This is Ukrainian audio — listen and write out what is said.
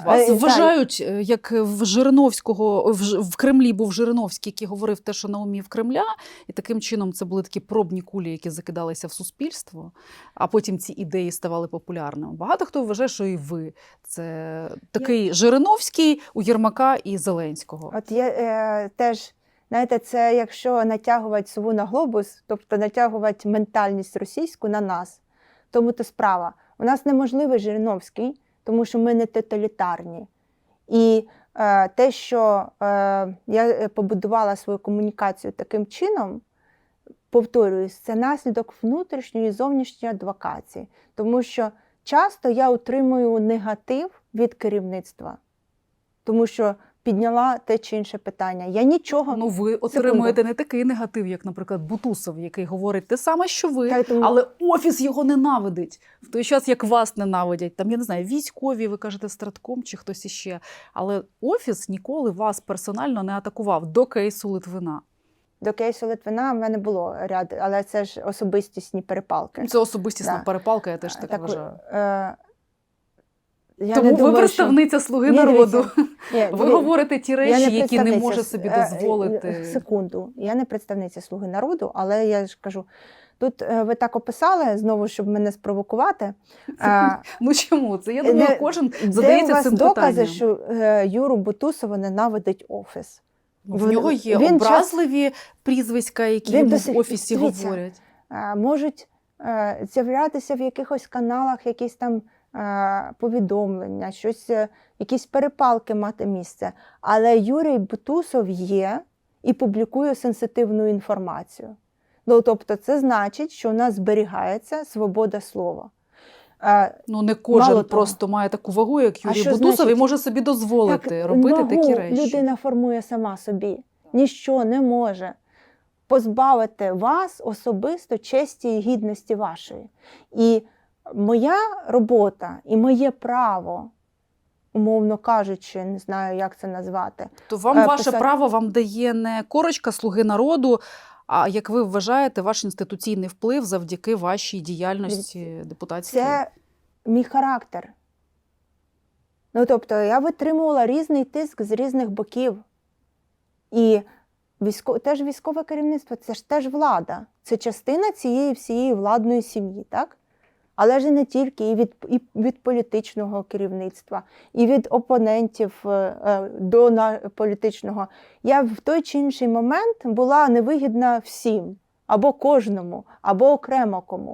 Вас Е, вважають, е, як в Жириновського в, в Кремлі був Жириновський, який говорив те, що на умі в Кремля, і таким чином це були такі пробні кулі, які закидалися в суспільство, а потім ці ідеї ставали популярними. Багато хто вважає, що і ви це такий Жириновський у Єрмака і Зеленського. От я е, теж, знаєте, це якщо натягувати сову на глобус, тобто натягувати ментальність російську на нас, тому то справа. У нас неможливий Жириновський, тому що ми не тоталітарні. І е, те, що е, я е, побудувала свою комунікацію таким чином, повторююсь, це наслідок внутрішньої і зовнішньої адвокації. Тому що часто я отримую негатив від керівництва, тому що підняла те чи інше питання. Я нічого Ну, ви отримуєте не такий негатив, як, наприклад, Бутусов, який говорить те саме, що ви, Та тому- але офіс його ненавидить. В той час, як вас ненавидять, там я не знаю, військові, ви кажете, стратком чи хтось іще. Але офіс ніколи вас персонально не атакував до кейсу Литвина. До кейсу Литвина в мене було ряд, але це ж особистісні перепалки. Це особистісна Да. перепалка, я теж так, Так, вважаю. Е, я Тому не ви думаю, представниця слуги Ні, народу. Ні, Ви диві- говорите ті речі, які не може собі е, е, дозволити. Секунду, я не представниця Слуги народу, але я ж кажу, тут е, ви так описали, знову, щоб мене спровокувати. Е, Ну чому це? Я думаю, Де- кожен Де задається у вас цим докази, що е, Юру Бутусова ненавидить офіс? В нього є він час- образливі прізвиська, які Він йому до в офісі говорять. Е, можуть е, з'являтися в якихось каналах якісь там е, повідомлення, щось, е, якісь перепалки мати місце. Але Юрій Бутусов є і публікує сенситивну інформацію. Ну, тобто, це значить, що у нас зберігається свобода слова. Е, Ну не кожен Мало того. просто має таку вагу, як Юрій Бутусов, і може собі дозволити Так, робити вагу такі речі. Людина формує сама собі. Ніщо не може позбавити вас особисто честі і гідності вашої. І моя робота і моє право, умовно кажучи, не знаю, як це назвати. То вам е, ваше писати- право вам дає не корочка слуги народу, а як ви вважаєте, ваш інституційний вплив завдяки вашій діяльності депутатській. Це мій характер. Ну, тобто, я витримувала різний тиск з різних боків. І військо... теж військове керівництво це ж теж влада. Це частина цієї всієї владної сім'ї, так? Але ж і не тільки, і від, і від політичного керівництва, і від опонентів е, е, до на, політичного. Я в той чи інший момент була невигідна всім, або кожному, або окремо кому.